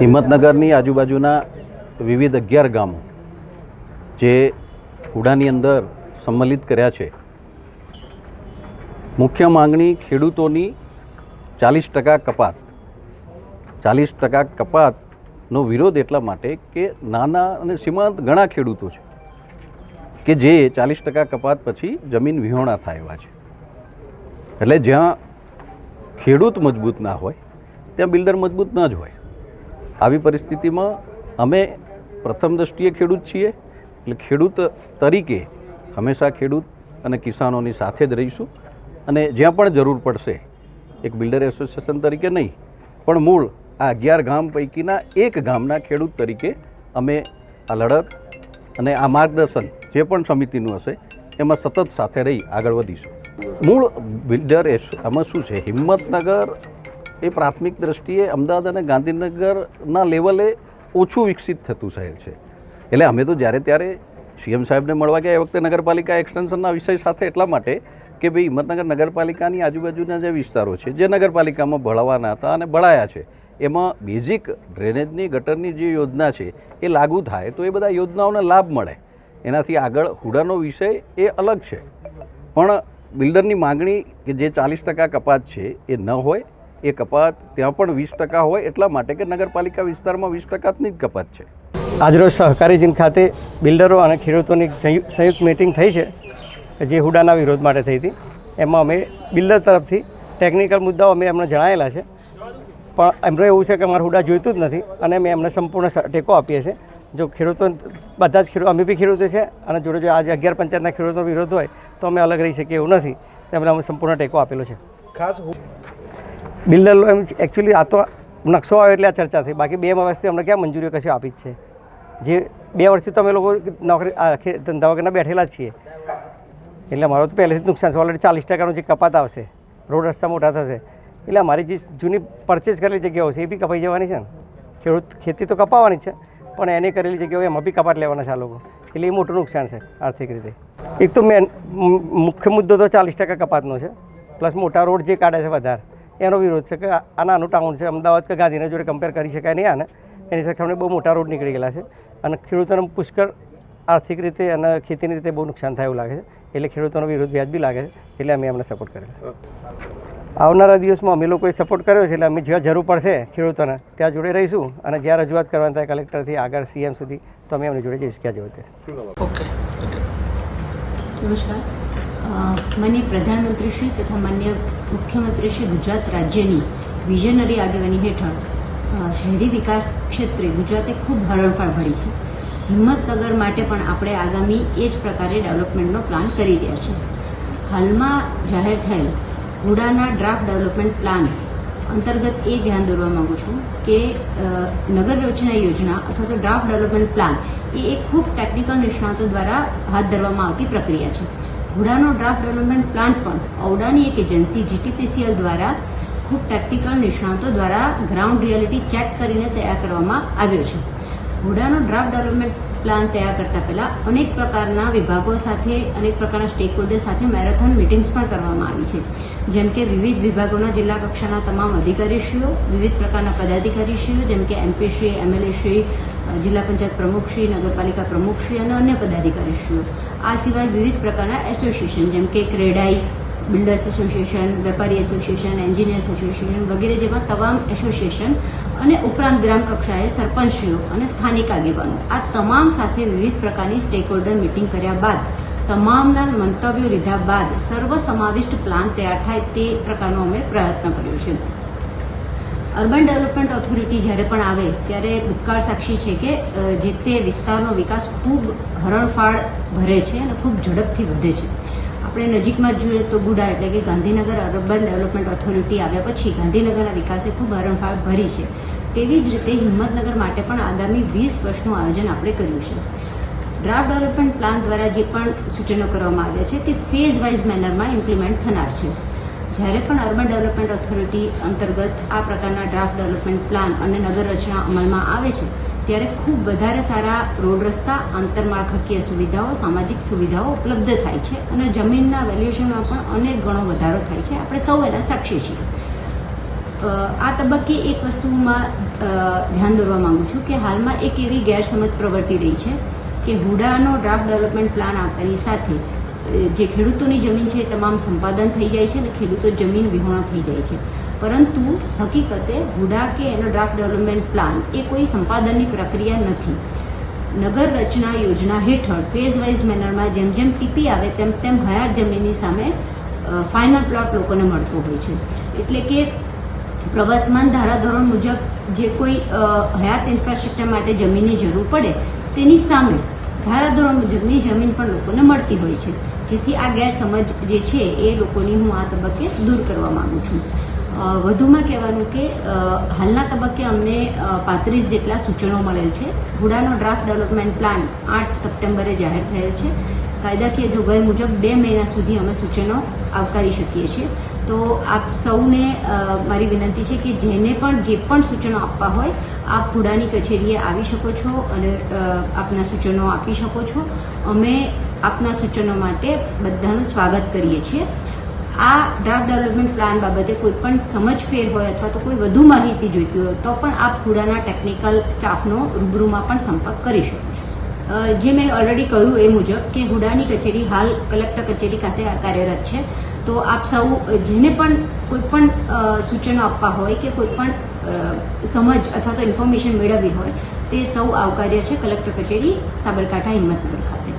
હિંમતનગરની આજુબાજુના વિવિધ અગિયાર ગામો જે હુડાની અંદર સંમલિત કર્યા છે. મુખ્ય માંગણી ખેડૂતોની ચાલીસ ટકા કપાત. ચાલીસ ટકા કપાતનો વિરોધ એટલા માટે કે નાના અને સીમાંત ઘણા ખેડૂતો છે કે જે ચાલીસ ટકા કપાત પછી જમીન વિહોણા થાય એવા છે. એટલે જ્યાં ખેડૂત મજબૂત ના હોય, ત્યાં બિલ્ડર મજબૂત ન જ હોય. આવી પરિસ્થિતિમાં અમે પ્રથમ દૃષ્ટિએ ખેડૂત છીએ. એટલે ખેડૂત તરીકે હંમેશા ખેડૂત અને કિસાનોની સાથે જ રહીશું. અને જ્યાં પણ જરૂર પડશે, એક બિલ્ડર એસોસિએશન તરીકે નહીં, પણ મૂળ આ અગિયાર ગામ પૈકીના એક ગામના ખેડૂત તરીકે અમે આ લડત અને આ માર્ગદર્શન જે પણ સમિતિનું હશે, એમાં સતત સાથે રહી આગળ વધીશું. મૂળ બિલ્ડર એસ આમાં શું છે? હિંમતનગર એ પ્રાથમિક દ્રષ્ટિએ અમદાવાદ અને ગાંધીનગરના લેવલે ઓછું વિકસિત થતું શહેર છે. એટલે અમે તો જ્યારે ત્યારે સીએમ સાહેબને મળવા ગયા એ વખતે નગરપાલિકા એક્સટેન્શનના વિષય સાથે એટલા માટે કે ભાઈ હિંમતનગર નગરપાલિકાની આજુબાજુના જે વિસ્તારો છે, જે નગરપાલિકામાં ભળવાના હતા અને ભળાયા છે, એમાં બેઝિક ડ્રેનેજની, ગટરની જે યોજના છે એ લાગુ થાય તો એ બધા યોજનાઓને લાભ મળે. એનાથી આગળ હુડાનો વિષય એ અલગ છે. પણ બિલ્ડરની માગણી કે જે ચાલીસ ટકા કપાત છે એ ન હોય એ કપાત ત્યાં પણ વીસ ટકા હોય એટલા માટે કે નગરપાલિકા વિસ્તારમાં વીસ ટકાની જ કપાત છે. આજરોજ સહકારી જીન ખાતે બિલ્ડરો અને ખેડૂતોની સંયુ- સંયુક્ત મિટિંગ થઈ છે જે હુડાના વિરોધ માટે થઈ હતી. એમાં અમે બિલ્ડર તરફથી ટેકનિકલ મુદ્દાઓ અમે એમને જણાયેલા છે. પણ એમનું એવું છે કે અમારે હુડા જોઈતું જ નથી અને અમે એમને સંપૂર્ણ ટેકો આપીએ છીએ. જો ખેડૂતો બધા જ ખેડૂતો અમે બી ખેડૂતો છે અને જોડે જો આજે અગિયાર પંચાયતના ખેડૂતો વિરોધ હોય તો અમે અલગ રહી શકીએ એવું નથી. એમને અમે સંપૂર્ણ ટેકો આપેલો છે. ખાસ બિલ્ડર એમ એકચ્યુઅલી આ તો નકશો આવે એટલે આ ચર્ચા થઈ. બાકી બે વર્ષથી અમને ક્યાં મંજૂરીઓ કશું આપી જ છે? જે બે વર્ષથી તો અમે લોકો નોકરી ધંધા વગરના બેઠેલા જ છીએ. એટલે અમારો તો પહેલેથી જ નુકસાન છે. ઓલરેડી ચાલીસ ટકાનું જે કપાત આવશે, રોડ રસ્તા મોટા થશે. એટલે અમારી જે જૂની પરચેસ કરેલી જગ્યાઓ છે, એ બી કપાઈ જવાની છે ને? ખેડૂત ખેતી તો કપાવાની છે, પણ એને કરેલી જગ્યાઓ એમાં બી કપાટ લેવાના છે આ લોકો. એટલે એ મોટું નુકસાન છે, આર્થિક રીતે. એક તો મેન, મુખ્ય મુદ્દો તો ચાલીસ ટકા કપાતનો છે, પ્લસ મોટા રોડ જે કાઢે છે વધારે એનો વિરોધ છે કે આ નાનું ટાઉન છે. અમદાવાદ કે ગાંધીનગર જોડે કમ્પેર કરી શકાય નહીં આને. એની સરખામણી બહુ મોટા રોડ નીકળી ગયેલા છે. અને ખેડૂતોને પુષ્કળ આર્થિક રીતે અને ખેતીની રીતે બહુ નુકસાન થાય એવું લાગે છે. એટલે ખેડૂતોનો વિરોધ વ્યાજબી લાગે છે. એટલે અમે એમને સપોર્ટ કરેલો. આવનારા દિવસમાં અમે લોકોએ સપોર્ટ કર્યો છે. એટલે અમે જ્યાં જરૂર પડશે ખેડૂતોને ત્યાં જોડે રહીશું. અને જ્યાં રજૂઆત કરવાની થાય કલેક્ટરથી આગળ સીએમ સુધી, તો અમે એમની જોડે જઈશું ક્યાં જવું ઓકે નમસ્કાર અ, પ્રધાનમંત્રી શ્રી તથા માન્ય મુખ્યમંત્રી શ્રી ગુજરાત રાજ્યની વિઝનરી આગેવાની હેઠળ શહેરી વિકાસ ક્ષેત્રે ગુજરાતે ખૂબ હરણફાળ ભરી છે. હિંમતનગર માટે પણ આપણે આગામી એ જ પ્રકારે ડેવલપમેન્ટનો પ્લાન કરી રહ્યા છીએ. હાલમાં જાહેર થયેલ હુડાના ડ્રાફ્ટ ડેવલપમેન્ટ પ્લાન અંતર્ગત એ ધ્યાન દોરવા માગું છું કે નગર રચના યોજના અથવા તો ડ્રાફ્ટ ડેવલપમેન્ટ પ્લાન એ એક ખૂબ ટેકનિકલ નિષ્ણાતો દ્વારા હાથ ધરવામાં આવતી પ્રક્રિયા છે. હુડાનો ડ્રાફ્ટ ડેવલપમેન્ટ પ્લાન્ટ પણ ઔડાની એક એજન્સી જીટીપીસીએલ દ્વારા ખૂબ ટેકનિકલ નિષ્ણાતો દ્વારા ગ્રાઉન્ડ રિયાલિટી ચેક કરીને તૈયાર કરવામાં આવ્યો છે. હુડાનો ડ્રાફ્ટ ડેવલપમેન્ટ પ્લાન તૈયાર કરતા પહેલા અનેક પ્રકારના વિભાગો સાથે, અનેક પ્રકારના સ્ટેક હોલ્ડર સાથે મેરેથોન મિટિંગ્સ પણ કરવામાં આવી છે. જેમ કે વિવિધ વિભાગોના જિલ્લા કક્ષાના તમામ અધિકારીશ્રીઓ, વિવિધ પ્રકારના પદાધિકારીશ્રીઓ, જેમ કે એમપી શ્રી એમએલએ શ્રી, જિલ્લા પંચાયત પ્રમુખશ્રી, નગરપાલિકા પ્રમુખશ્રી અને અન્ય પદાધિકારીશ્રીઓ. આ સિવાય વિવિધ પ્રકારના એસોસિએશન જેમ કે ક્રેડાઈ બિલ્ડર્સ એસોસિએશન, વેપારી એસોસિએશન એન્જિનિયર્સ એસોસિએશન વગેરે જેવા તમામ એસોસિએશન અને ઉપરાંત ગ્રામ કક્ષાએ સરપંચશ્રીઓ અને સ્થાનિક આગેવાનો. આ તમામ સાથે વિવિધ પ્રકારની સ્ટેક હોલ્ડર મિટિંગ કર્યા બાદ, તમામના મંતવ્યો લીધા બાદ સર્વસમાવિષ્ટ પ્લાન તૈયાર થાય તે પ્રકારનો અમે પ્રયત્ન કર્યો છે. અર્બન ડેવલપમેન્ટ ઓથોરિટી જ્યારે પણ આવે ત્યારે ભૂતકાળ સાક્ષી છે કે જે તે વિસ્તારનો વિકાસ ખૂબ હરણફાળ ભરે છે અને ખૂબ ઝડપથી વધે છે. આપણે નજીકમાં જોઈએ તો ગુડા એટલે કે ગાંધીનગર અર્બન ડેવલપમેન્ટ ઓથોરિટી આવ્યા પછી ગાંધીનગરના વિકાસે ખૂબ હરણફાળ ભરી છે. તેવી જ રીતે હિંમતનગર માટે પણ આગામી વીસ વર્ષનું આયોજન આપણે કર્યું છે. ડ્રાફ્ટ ડેવલપમેન્ટ પ્લાન દ્વારા જે પણ સૂચનો કરવામાં આવ્યા છે તે ફેઝ વાઇઝ મેનરમાં ઇમ્પ્લિમેન્ટ થનાર છે. જ્યારે પણ અર્બન ડેવલપમેન્ટ ઓથોરિટી અંતર્ગત આ પ્રકારના ડ્રાફ્ટ ડેવલપમેન્ટ પ્લાન અને નગર રચના અમલમાં આવે છે ત્યારે ખૂબ વધારે સારા રોડ રસ્તા આંતરમાળખાકીય સુવિધાઓ, સામાજિક સુવિધાઓ ઉપલબ્ધ થાય છે અને જમીનના વેલ્યુએશનમાં પણ અનેક ગણો વધારો થાય છે. આપણે સૌ એના સાક્ષી છીએ. આ તબક્કે એક વસ્તુમાં ધ્યાન દોરવા માગું છું કે હાલમાં એક એવી ગેરસમજ પ્રવર્તી રહી છે કે હુડાનો ડ્રાફ્ટ ડેવલપમેન્ટ પ્લાન આવતાની સાથે જે ખેડૂતોની જમીન છે એ તમામ સંપાદન થઈ જાય છે અને ખેડૂતો જમીન વિહોણા થઈ જાય છે. પરંતુ હકીકતે હુડા કે એનો ડ્રાફ્ટ ડેવલપમેન્ટ પ્લાન એ કોઈ સંપાદનની પ્રક્રિયા નથી. નગર રચના યોજના હેઠળ ફેઝ વાઇઝ મેનરમાં જેમ જેમ પીપી આવે તેમ તેમ હયાત જમીનની સામે ફાઇનલ પ્લોટ લોકોને મળતો હોય છે. એટલે કે પ્રવર્તમાન ધારાધોરણ મુજબ જે કોઈ હયાત ઇન્ફ્રાસ્ટ્રક્ચર માટે જમીનની જરૂર પડે તેની સામે ધારાધોરણ મુજબની જમીન પણ લોકોને મળતી હોય છે. જેથી આ ગેરસમજ જે છે, એ લોકોની હું આ તબક્કે દૂર કરવા માગું છું. વધુમાં કહેવાનું કે હાલના તબક્કે અમને પાંત્રીસ જેટલા સૂચનો મળેલ છે. હુડાનો ડ્રાફ્ટ ડેવલપમેન્ટ પ્લાન આઠ સપ્ટેમ્બરે જાહેર થયેલ છે. કાયદાકીય જોગવાઈ મુજબ બે મહિના સુધી અમે સૂચનો આવકારી શકીએ છીએ. તો આપ સૌને મારી વિનંતી છે કે જેને પણ, જે પણ સૂચનો આપવા હોય, આપ હુડાની કચેરીએ આવી શકો છો અને આપના સૂચનો આપી શકો છો. અમે આપના સૂચનો માટે બધાનું સ્વાગત કરીએ છીએ. આ ડ્રાફ્ટ ડેવલપમેન્ટ પ્લાન બાબતે કોઈ પણ સમજફેર હોય અથવા તો કોઈ વધુ માહિતી જોઈતી હોય તો પણ આપ હુડાના ટેકનિકલ સ્ટાફનો રૂબરૂમાં પણ સંપર્ક કરી શકો છો. જે મેં ઓલરેડી કહ્યું એ મુજબ કે હુડાની કચેરી હાલ કલેક્ટર કચેરી ખાતે કાર્યરત છે. તો આપ સૌ જેને પણ કોઈ પણ સૂચનો આપવા હોય કે કોઈ પણ સમજ અથવા તો ઇન્ફોર્મેશન મેળવવી હોય, તે સૌ આવકાર્ય છે કલેક્ટર કચેરી સાબરકાંઠા હિંમતનગર ખાતે.